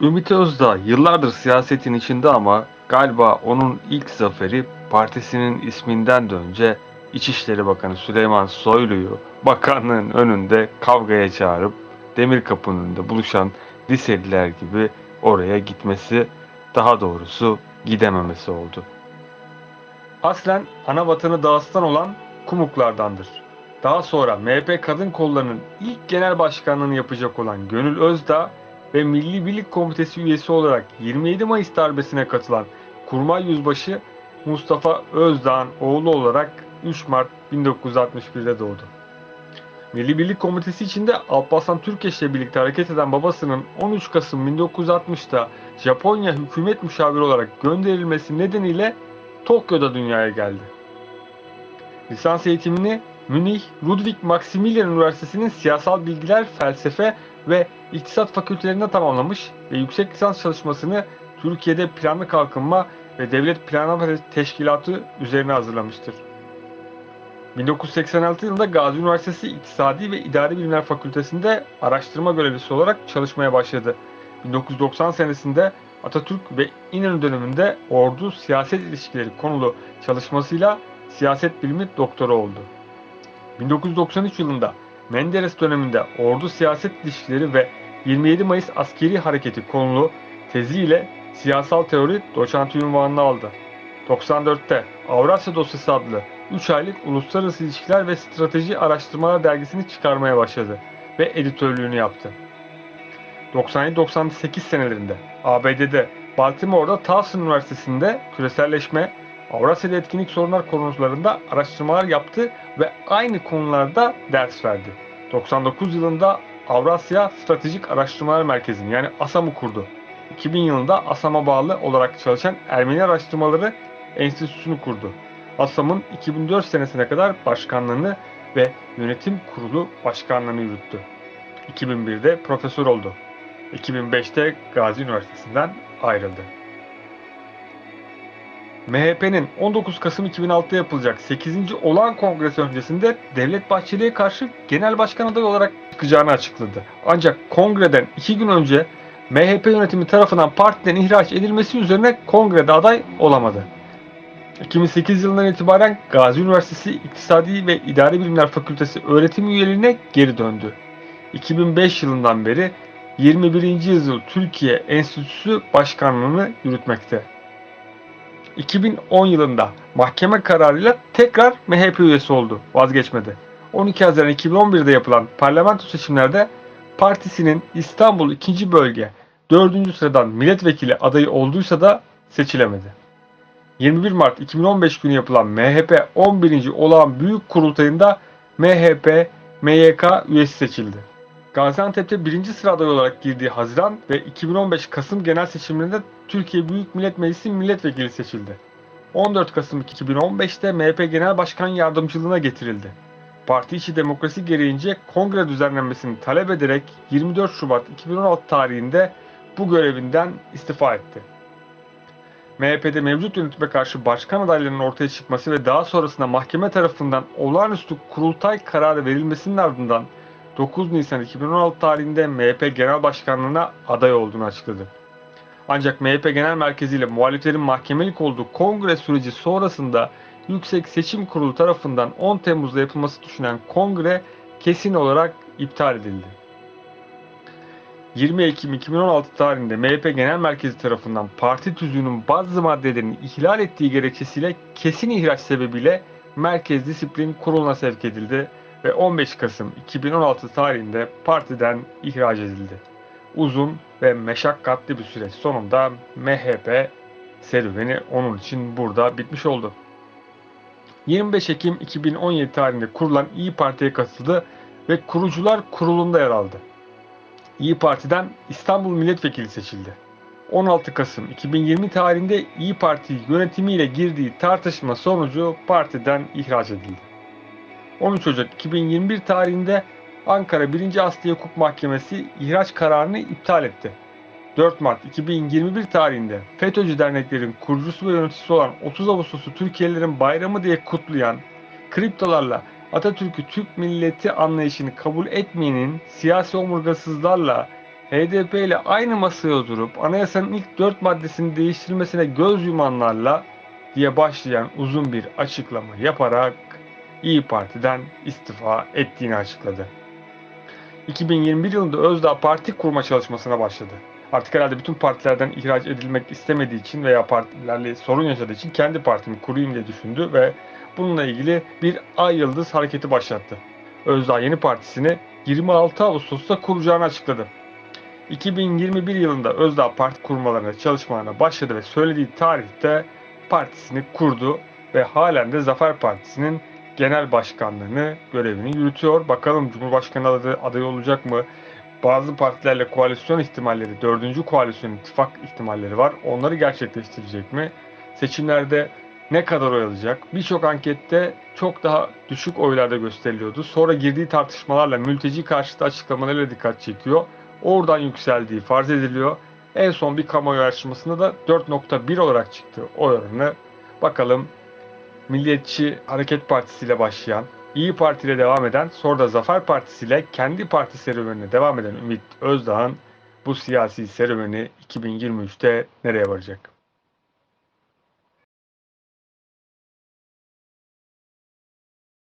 Ümit Özdağ yıllardır siyasetin içinde ama galiba onun ilk zaferi partisinin isminden de önce İçişleri Bakanı Süleyman Soylu'yu bakanlığın önünde kavgaya çağırıp demir kapının önünde buluşan liseliler gibi oraya gitmesi, daha doğrusu gidememesi oldu. Aslen ana vatanı Dağıstan olan Kumuklardandır. Daha sonra MHP kadın kollarının ilk genel başkanlığını yapacak olan Gönül Özdağ ve Milli Birlik Komitesi üyesi olarak 27 Mayıs darbesine katılan Kurmay Yüzbaşı Mustafa Özdağ'ın oğlu olarak 3 Mart 1961'de doğdu. Milli Birlik Komitesi içinde Alparslan Türkeş ile birlikte hareket eden babasının 13 Kasım 1960'da Japonya hükümet müşaviri olarak gönderilmesi nedeniyle Tokyo'da dünyaya geldi. Lisans eğitimini Münih Ludwig Maximilian Üniversitesi'nin siyasal bilgiler, felsefe ve iktisat fakültelerinde tamamlamış ve yüksek lisans çalışmasını Türkiye'de planlı kalkınma ve devlet planlama teşkilatı üzerine hazırlamıştır. 1986 yılında Gazi Üniversitesi İktisadi ve İdari Bilimler Fakültesi'nde araştırma görevlisi olarak çalışmaya başladı. 1990 senesinde Atatürk ve İnönü döneminde ordu siyaset ilişkileri konulu çalışmasıyla siyaset bilimi doktora oldu. 1993 yılında Menderes döneminde ordu siyaset ilişkileri ve 27 Mayıs askeri hareketi konulu teziyle siyasal teori doçent ünvanını aldı. 94'te Avrasya Dosyası adlı 3 aylık Uluslararası İlişkiler ve Strateji Araştırmalar dergisini çıkarmaya başladı ve editörlüğünü yaptı. 97-98 senelerinde ABD'de Baltimore'da Towson Üniversitesi'nde küreselleşme, Avrasya'da etkinlik sorunlar konularında araştırmalar yaptı ve aynı konularda ders verdi. 99 yılında Avrasya Stratejik Araştırmalar Merkezi'ni yani ASAM'ı kurdu. 2000 yılında ASAM'a bağlı olarak çalışan Ermeni Araştırmaları Enstitüsü'nü kurdu. ASAM'ın 2004 senesine kadar başkanlığını ve yönetim kurulu başkanlığını yürüttü. 2001'de profesör oldu. 2005'te Gazi Üniversitesi'nden ayrıldı. MHP'nin 19 Kasım 2006'da yapılacak 8. olağan kongresi öncesinde Devlet Bahçeli'ye karşı genel başkan adayı olarak çıkacağını açıkladı. Ancak kongreden 2 gün önce MHP yönetimi tarafından partiden ihraç edilmesi üzerine kongrede aday olamadı. 2008 yılından itibaren Gazi Üniversitesi İktisadi ve İdari Bilimler Fakültesi öğretim üyeliğine geri döndü. 2005 yılından beri 21. Yüzyıl Türkiye Enstitüsü Başkanlığını yürütmekte. 2010 yılında mahkeme kararıyla tekrar MHP üyesi oldu, vazgeçmedi. 12 Haziran 2011'de yapılan parlamento seçimlerde partisinin İstanbul 2. Bölge 4. sıradan milletvekili adayı olduysa da seçilemedi. 21 Mart 2015 günü yapılan MHP 11. olağan büyük kurultayında MHP MYK üyesi seçildi. Gaziantep'te birinci sıra adayı olarak girdiği Haziran ve 2015 Kasım genel seçimlerinde Türkiye Büyük Millet Meclisi milletvekili seçildi. 14 Kasım 2015'te MHP Genel Başkan Yardımcılığına getirildi. Parti içi demokrasi gereğince kongre düzenlenmesini talep ederek 24 Şubat 2016 tarihinde bu görevinden istifa etti. MHP'de mevcut yönetime karşı başkan adaylarının ortaya çıkması ve daha sonrasında mahkeme tarafından olağanüstü kurultay kararı verilmesinin ardından 9 Nisan 2016 tarihinde MHP Genel Başkanlığına aday olduğunu açıkladı. Ancak MHP Genel Merkezi ile muhaliflerin mahkemelik olduğu kongre süreci sonrasında Yüksek Seçim Kurulu tarafından 10 Temmuz'da yapılması düşünen kongre kesin olarak iptal edildi. 20 Ekim 2016 tarihinde MHP Genel Merkezi tarafından parti tüzüğünün bazı maddelerini ihlal ettiği gerekçesiyle kesin ihraç sebebiyle Merkez Disiplin Kurulu'na sevk edildi ve 15 Kasım 2016 tarihinde partiden ihraç edildi. Uzun ve meşakkatli bir süreç sonunda MHP serüveni onun için burada bitmiş oldu. 25 Ekim 2017 tarihinde kurulan İyi Parti'ye katıldı ve kurucular kurulunda yer aldı. İyi Parti'den İstanbul Milletvekili seçildi. 16 Kasım 2020 tarihinde İyi Parti yönetimiyle girdiği tartışma sonucu partiden ihraç edildi. 13 Ocak 2021 tarihinde Ankara 1. Asliye Hukuk Mahkemesi ihraç kararını iptal etti. 4 Mart 2021 tarihinde FETÖ'cü derneklerin kurucusu ve yöneticisi olan 30 Ağustos'u Türkiye'lilerin bayramı diye kutlayan, kriptolarla Atatürk'ü Türk milleti anlayışını kabul etmeyenin siyasi omurgasızlarla HDP ile aynı masaya oturup anayasanın ilk dört maddesinin değiştirilmesine göz yumanlarla diye başlayan uzun bir açıklama yaparak İyi Parti'den istifa ettiğini açıkladı. 2021 yılında Özdağ parti kurma çalışmasına başladı. Artık herhalde bütün partilerden ihraç edilmek istemediği için veya partilerle sorun yaşadığı için kendi partimi kurayım diye düşündü ve bununla ilgili bir ay yıldız hareketi başlattı. Özdağ yeni partisini 26 Ağustos'ta kuracağını açıkladı. 2021 yılında Özdağ parti kurmalarına çalışmalarına başladı ve söylediği tarihte partisini kurdu ve halen de Zafer Partisi'nin genel başkanlığını görevini yürütüyor. Bakalım Cumhurbaşkanı adayı, adayı olacak mı? Bazı partilerle koalisyon ihtimalleri, dördüncü koalisyon ittifak ihtimalleri var. Onları gerçekleştirecek mi? Seçimlerde ne kadar oy alacak? Birçok ankette çok daha düşük oylarda gösteriliyordu. Sonra girdiği tartışmalarla mülteci karşıtı açıklamalarıyla dikkat çekiyor. Oradan yükseldiği farz ediliyor. En son bir kamuoyu araştırmasında da 4.1 olarak çıktı oy oranı. Bakalım Milliyetçi Hareket Partisi ile başlayan, İyi Parti ile devam eden, sonra da Zafer Partisi ile kendi parti serüvenine devam eden Ümit Özdağ'ın bu siyasi serüveni 2023'te nereye varacak?